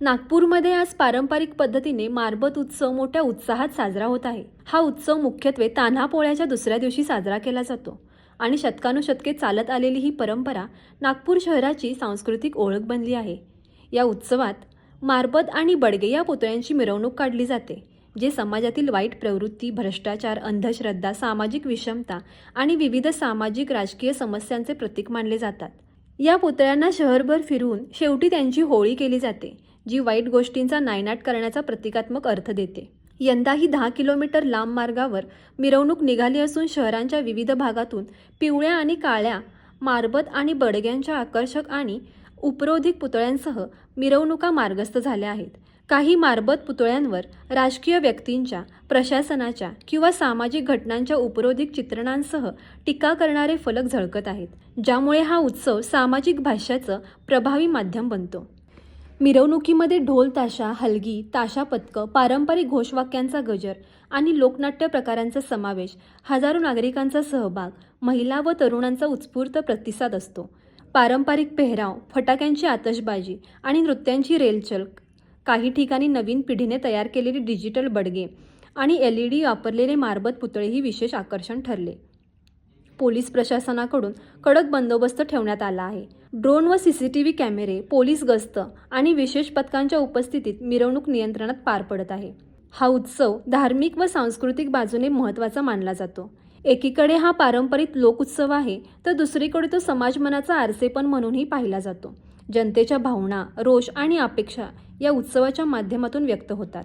नागपूरमध्ये आज पारंपरिक पद्धतीने मारबत उत्सव मोठ्या उत्साहात साजरा होत आहे. हा उत्सव मुख्यत्वे तान्हा पोळ्याच्या दुसऱ्या दिवशी साजरा केला जातो आणि शतकानुशतके चालत आलेली ही परंपरा नागपूर शहराची सांस्कृतिक ओळख बनली आहे. या उत्सवात मारबत आणि बडगे या पुतळ्यांची मिरवणूक काढली जाते जे समाजातील वाईट प्रवृत्ती भ्रष्टाचार अंधश्रद्धा सामाजिक विषमता आणि विविध सामाजिक राजकीय समस्यांचे प्रतीक मानले जातात. या पुतळ्यांना शहरभर फिरून शेवटी त्यांची होळी केली जाते जी वाईट गोष्टींचा नायनाट करण्याचा प्रतिकात्मक अर्थ देते. यंदाही दहा किलोमीटर लांब मार्गावर मिरवणूक निघाली असून शहरांच्या विविध भागातून पिवळ्या आणि काळ्या मारबत आणि बडग्यांच्या आकर्षक आणि उपरोधिक पुतळ्यांसह मिरवणुका मार्गस्थ झाल्या आहेत. काही मारबत पुतळ्यांवर राजकीय व्यक्तींच्या प्रशासनाच्या किंवा सामाजिक घटनांच्या उपरोधिक चित्रणांसह टीका करणारे फलक झळकत आहेत ज्यामुळे हा उत्सव सामाजिक भाष्याचं प्रभावी माध्यम बनतो. मिरवणुकीमध्ये ढोल ताशा हलगी ताशा पथकं पारंपरिक घोषवाक्यांचा गजर आणि लोकनाट्य प्रकारांचा समावेश हजारो नागरिकांचा सहभाग महिला व तरुणांचा उत्स्फूर्त प्रतिसाद असतो. पारंपरिक पेहराव फटाक्यांची आतषबाजी आणि नृत्यांची रेलचल काही ठिकाणी नवीन पिढीने तयार केलेली डिजिटल बडगे आणि एल ई डी वापरलेले मारबत पुतळेही विशेष आकर्षण ठरले. पोलीस प्रशासनाकडून कडक बंदोबस्त ठेवण्यात आला आहे. ड्रोन व सी सी टी व्ही कॅमेरे पोलीस गस्त आणि विशेष पथकांच्या उपस्थितीत मिरवणूक नियंत्रणात पार पडत आहे. हा उत्सव धार्मिक व सांस्कृतिक बाजूने महत्त्वाचा मानला जातो. एकीकडे हा पारंपरिक लोकोत्सव आहे तर दुसरीकडे तो समाजमनाचा आरसेपण म्हणूनही पाहिला जातो. जनतेच्या भावना रोष आणि अपेक्षा या उत्सवाच्या माध्यमातून व्यक्त होतात.